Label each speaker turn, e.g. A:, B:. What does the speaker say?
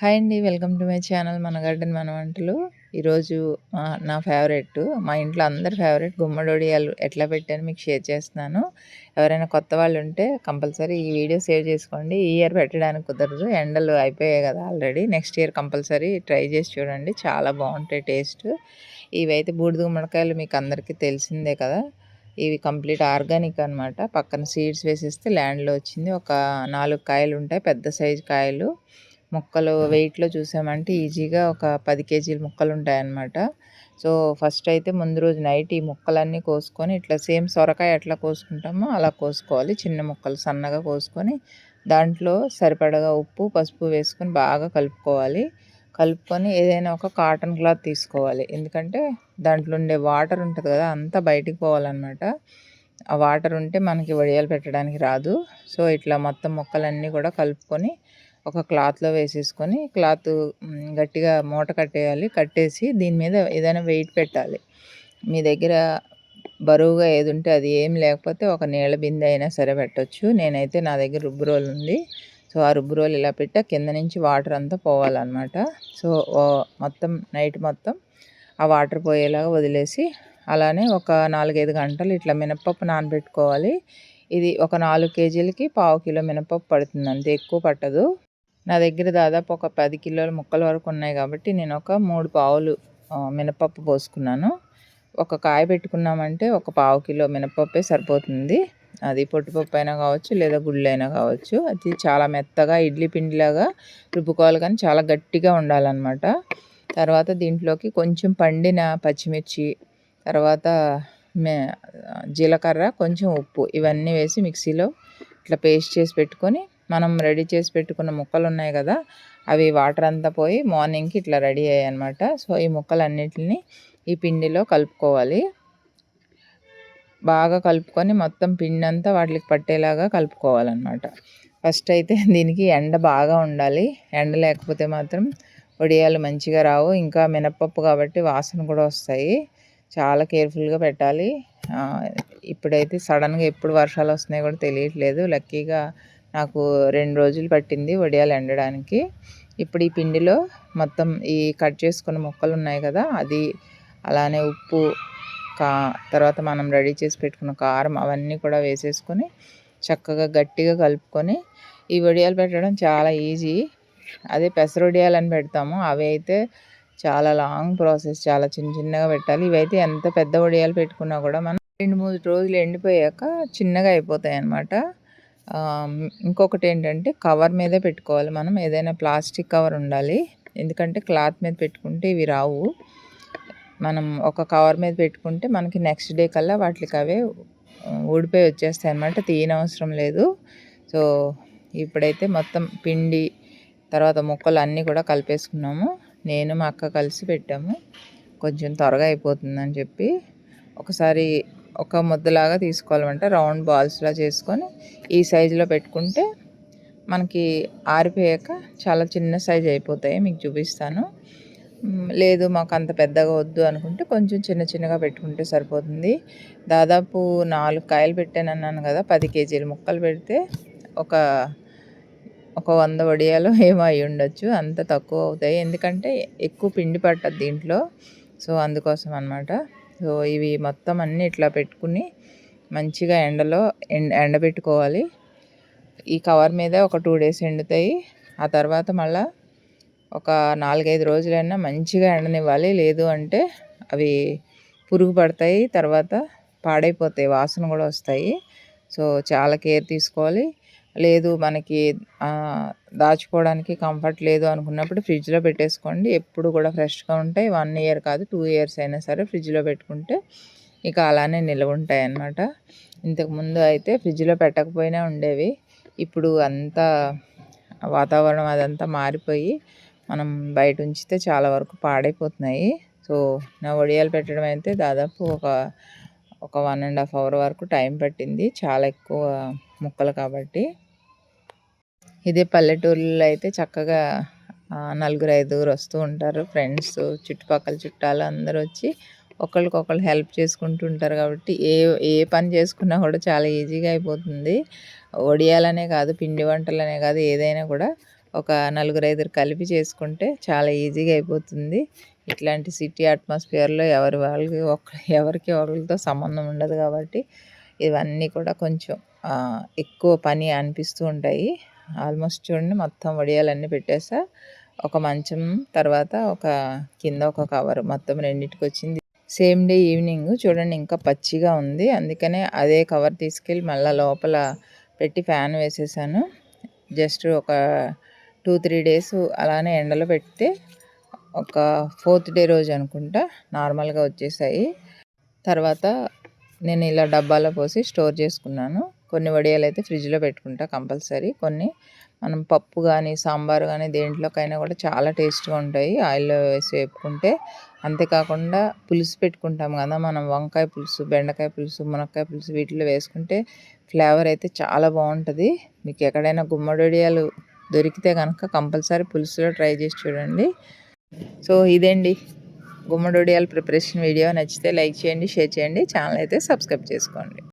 A: Hi అండి welcome to my channel మన garden మన వంటలు ఈరోజు నా ఫేవరెట్ మా ఇంట్లో అందరి ఫేవరెట్ గుమ్మడొడియాలు ఎట్లా పెట్టాను మీకు షేర్ చేస్తున్నాను. ఎవరైనా కొత్త వాళ్ళు ఉంటే కంపల్సరీ ఈ వీడియో సేవ్ చేసుకోండి. ఈ ఇయర్ పెట్టడానికి కుదరదు ఎండలు అయిపోయాయి కదా already. Next year compulsory try చేసి చూడండి చాలా బాగుంటాయి టేస్ట్. ఇవైతే బూడిద గుమ్మడికాయలు మీకు అందరికీ తెలిసిందే కదా. ఇవి కంప్లీట్ ఆర్గానిక్ అనమాట పక్కన సీడ్స్ వేసేస్తే ల్యాండ్లో వచ్చింది. ఒక నాలుగు కాయలు ఉంటాయి పెద్ద సైజు కాయలు. ముక్కలు వెయిట్లో చూసామంటే ఈజీగా ఒక పది కేజీల ముక్కలు ఉంటాయన్నమాట సో ఫస్ట్ అయితే ముందు రోజు నైట్ ఈ ముక్కలన్నీ కోసుకొని ఇట్లా సేమ్ సొరకాయ ఎట్లా కోసుకుంటామో అలా కోసుకోవాలి. చిన్న ముక్కలు సన్నగా కోసుకొని దాంట్లో సరిపడగా ఉప్పు పసుపు వేసుకొని బాగా కలుపుకోవాలి. కలుపుకొని ఏదైనా ఒక కాటన్ క్లాత్ తీసుకోవాలి. ఎందుకంటే దాంట్లో ఉండే వాటర్ ఉంటుంది కదా అంతా బయటికి పోవాలన్నమాట. ఆ వాటర్ ఉంటే మనకి వడియాలు పెట్టడానికి రాదు. సో ఇట్లా మొత్తం ముక్కలన్నీ కూడా కలుపుకొని ఒక క్లాత్లో వేసేసుకొని క్లాత్ గట్టిగా మూట కట్టేయాలి. కట్టేసి దీని మీద ఏదైనా వెయిట్ పెట్టాలి. మీ దగ్గర బరువుగా ఏది ఉంటే అది ఏం లేకపోతే ఒక నీళ్ళ బిందె అయినా సరే పెట్టచ్చు. నేనైతే నా దగ్గర రుబ్బు రోల్ ఉంది. సో ఆ రుబ్బు రోల్ ఇలా పెట్టా. కింద నుంచి వాటర్ అంతా పోవాలన్నమాట. సో మొత్తం నైట్ మొత్తం ఆ వాటర్ పోయేలాగా వదిలేసి అలానే ఒక నాలుగైదు గంటలు ఇట్లా మినప్పప్పు నానబెట్టుకోవాలి. ఇది ఒక నాలుగు కేజీలకి పావు కిలో మినపప్పు పడుతుంది అంతే. ఎక్కువ పట్టదు. నా దగ్గర దాదాపు ఒక పది కిలోల ముక్కల వరకు ఉన్నాయి కాబట్టి నేను ఒక మూడు పావులు మినపప్పు పోసుకున్నాను. ఒక కాయ పెట్టుకున్నామంటే ఒక పావు కిలో మినపప్పే సరిపోతుంది. అది పొట్టిపప్పు అయినా కావచ్చు లేదా గుళ్ళు అయినా కావచ్చు. అది చాలా మెత్తగా ఇడ్లీ పిండిలాగా రుబ్బుకోవాలి కానీ చాలా గట్టిగా ఉండాలన్నమాట. తర్వాత దీంట్లోకి కొంచెం పండిన పచ్చిమిర్చి తర్వాత మే జీలకర్ర కొంచెం ఉప్పు ఇవన్నీ వేసి మిక్సీలో ఇట్లా పేస్ట్ చేసి పెట్టుకొని మనం రెడీ చేసి పెట్టుకున్న ముక్కలు ఉన్నాయి కదా అవి వాటర్ అంతా పోయి మార్నింగ్కి ఇట్లా రెడీ అయ్యాయి అనమాట సో ఈ ముక్కలన్నిటిని ఈ పిండిలో కలుపుకోవాలి. బాగా కలుపుకొని మొత్తం పిండి అంతా వాటికి పట్టేలాగా కలుపుకోవాలన్నమాట. ఫస్ట్ అయితే దీనికి ఎండ బాగా ఉండాలి. ఎండ లేకపోతే మాత్రం వడియాలు మంచిగా రావు. ఇంకా మినప్పప్పు కాబట్టి వాసన కూడా వస్తాయి. చాలా కేర్ఫుల్గా పెట్టాలి. ఇప్పుడైతే సడన్గా ఎప్పుడు వర్షాలు వస్తున్నాయి కూడా తెలియట్లేదు. లక్కీగా నాకు రెండు రోజులు పట్టింది వడియాలు ఎండడానికి. ఇప్పుడు ఈ పిండిలో మొత్తం ఈ కట్ చేసుకున్న ముక్కలు ఉన్నాయి కదా అది అలానే ఉప్పు కా తర్వాత మనం రెడీ చేసి పెట్టుకున్న కారం అవన్నీ కూడా వేసేసుకొని చక్కగా గట్టిగా కలుపుకొని ఈ వడియాలు పెట్టడం చాలా ఈజీ. అదే పెసర వడియాలు అని పెడతాము. అవి అయితే చాలా లాంగ్ ప్రాసెస్ చాలా చిన్న చిన్నగా పెట్టాలి. ఇవైతే ఎంత పెద్ద వడియాలు పెట్టుకున్నా కూడా మనం రెండు మూడు రోజులు ఎండిపోయాక చిన్నగా అయిపోతాయి అన్నమాట ఇంకొకటి ఏంటంటే కవర్ మీదే పెట్టుకోవాలి మనం. ఏదైనా ప్లాస్టిక్ కవర్ ఉండాలి. ఎందుకంటే క్లాత్ మీద పెట్టుకుంటే ఇవి రావు. మనం ఒక కవర్ మీద పెట్టుకుంటే మనకి నెక్స్ట్ డే కల్లా వాటికి అవే ఊడిపోయి వచ్చేస్తాయి అనమాట తీయనవసరం లేదు. సో ఇప్పుడైతే మొత్తం పిండి తర్వాత ముక్కలు అన్నీ కూడా కలిపేసుకున్నాము. నేను మా అక్క కలిసి పెట్టాము. కొంచెం త్వరగా అయిపోతుందని చెప్పి. ఒకసారి ఒక ముద్దలాగా తీసుకోవాలంటే రౌండ్ బాల్స్లా చేసుకొని ఈ సైజులో పెట్టుకుంటే మనకి ఆరిపోయాక చాలా చిన్న సైజ్ అయిపోతాయి. మీకు చూపిస్తాను. లేదు మాకు అంత పెద్దగా వద్దు అనుకుంటే కొంచెం చిన్న చిన్నగా పెట్టుకుంటే సరిపోతుంది. దాదాపు నాలుగు కాయలు పెట్టాను అన్నాను కదా పది కేజీలు ముక్కలు పెడితే ఒక ఒక వంద వడియాలు ఏమో అయి ఉండొచ్చు. అంత తక్కువ అవుతాయి. ఎందుకంటే ఎక్కువ పిండి పట్టదు దీంట్లో. సో అందుకోసం అనమాట సో ఇవి మొత్తం అన్నీ ఇట్లా పెట్టుకుని మంచిగా ఎండలో ఎండ ఎండబెట్టుకోవాలి ఈ కవర్ మీద ఒక టూ డేస్ ఎండుతాయి. ఆ తర్వాత మళ్ళీ ఒక నాలుగైదు రోజులైనా మంచిగా ఎండనివ్వాలి. లేదు అంటే అవి పురుగు పడతాయి తర్వాత పాడైపోతాయి వాసన కూడా వస్తాయి. సో చాలా కేర్ తీసుకోవాలి. లేదు మనకి దాచుకోవడానికి కంఫర్ట్ లేదు అనుకున్నప్పుడు ఫ్రిడ్జ్లో పెట్టేసుకోండి. ఎప్పుడు కూడా ఫ్రెష్గా ఉంటాయి. వన్ ఇయర్ కాదు టూ ఇయర్స్ అయినా సరే ఫ్రిడ్జ్లో పెట్టుకుంటే ఇక అలానే నిల్వ ఉంటాయి అన్నమాట. ఇంతకుముందు అయితే ఫ్రిడ్జ్లో పెట్టకపోయినా ఉండేవి. ఇప్పుడు అంతా వాతావరణం అదంతా మారిపోయి మనం బయట ఉంచితే చాలా వరకు పాడైపోతున్నాయి. సో నా వడియాలు పెట్టడం అయితే దాదాపు ఒక ఒక వన్ అండ్ హాఫ్ అవర్ వరకు టైం పట్టింది. చాలా ఎక్కువ ముక్కలు కాబట్టి. ఇదే పల్లెటూరులో అయితే చక్కగా నలుగురు ఐదుగురు వస్తూ ఉంటారు. ఫ్రెండ్స్ చుట్టుపక్కల చుట్టాలు అందరూ వచ్చి ఒకరికొకరు హెల్ప్ చేసుకుంటూ ఉంటారు కాబట్టి ఏ ఏ పని చేసుకున్నా కూడా చాలా ఈజీగా అయిపోతుంది. ఒడియాలనే కాదు పిండి వంటలనే కాదు ఏదైనా కూడా ఒక నలుగురు ఐదుగురు కలిపి చేసుకుంటే చాలా ఈజీగా అయిపోతుంది. ఇట్లాంటి సిటీ అట్మాస్ఫియర్లో ఎవరి వాళ్ళకి ఒక ఎవరికి ఒకరితో సంబంధం ఉండదు కాబట్టి ఇవన్నీ కూడా కొంచెం ఎక్కువ పని అనిపిస్తూ ఉంటాయి. ఆల్మోస్ట్ చూడండి మొత్తం వడియాలన్నీ పెట్టేసా. ఒక మంచం తర్వాత ఒక కింద ఒక కవర్ మొత్తం రెండింటికి వచ్చింది. సేమ్ డే ఈవినింగ్ చూడండి ఇంకా పచ్చిగా ఉంది. అందుకనే అదే కవర్ తీసుకెళ్ళి మళ్ళీ లోపల పెట్టి ఫ్యాన్ వేసేసాను. జస్ట్ ఒక టూ త్రీ డేస్ అలానే ఎండలో పెడితే ఒక ఫోర్త్ డే రోజు అనుకుంటా నార్మల్గా వచ్చేసాయి. తర్వాత నేను ఇలా డబ్బాలో పోసి స్టోర్ చేసుకున్నాను. కొన్ని వడియాలు అయితే ఫ్రిడ్జ్లో పెట్టుకుంటా కంపల్సరీ. కొన్ని మనం పప్పు కానీ సాంబార్ కానీ దేంట్లోకైనా కూడా చాలా టేస్ట్గా ఉంటాయి. ఆయిల్లో వేసి వేపుకుంటే అంతేకాకుండా పులుసు పెట్టుకుంటాం కదా మనం వంకాయ పులుసు బెండకాయ పులుసు మునక్కాయ పులుసు వీటిలో వేసుకుంటే ఫ్లేవర్ అయితే చాలా బాగుంటుంది. మీకు ఎక్కడైనా గుమ్మడొడియాలు దొరికితే కనుక కంపల్సరీ పులుసులో ట్రై చేసి చూడండి. సో ఇదేండి గుమ్మడొడియాల ప్రిపరేషన్ వీడియో. నచ్చితే లైక్ చేయండి షేర్ చేయండి. ఛానల్ అయితే సబ్స్క్రైబ్ చేసుకోండి.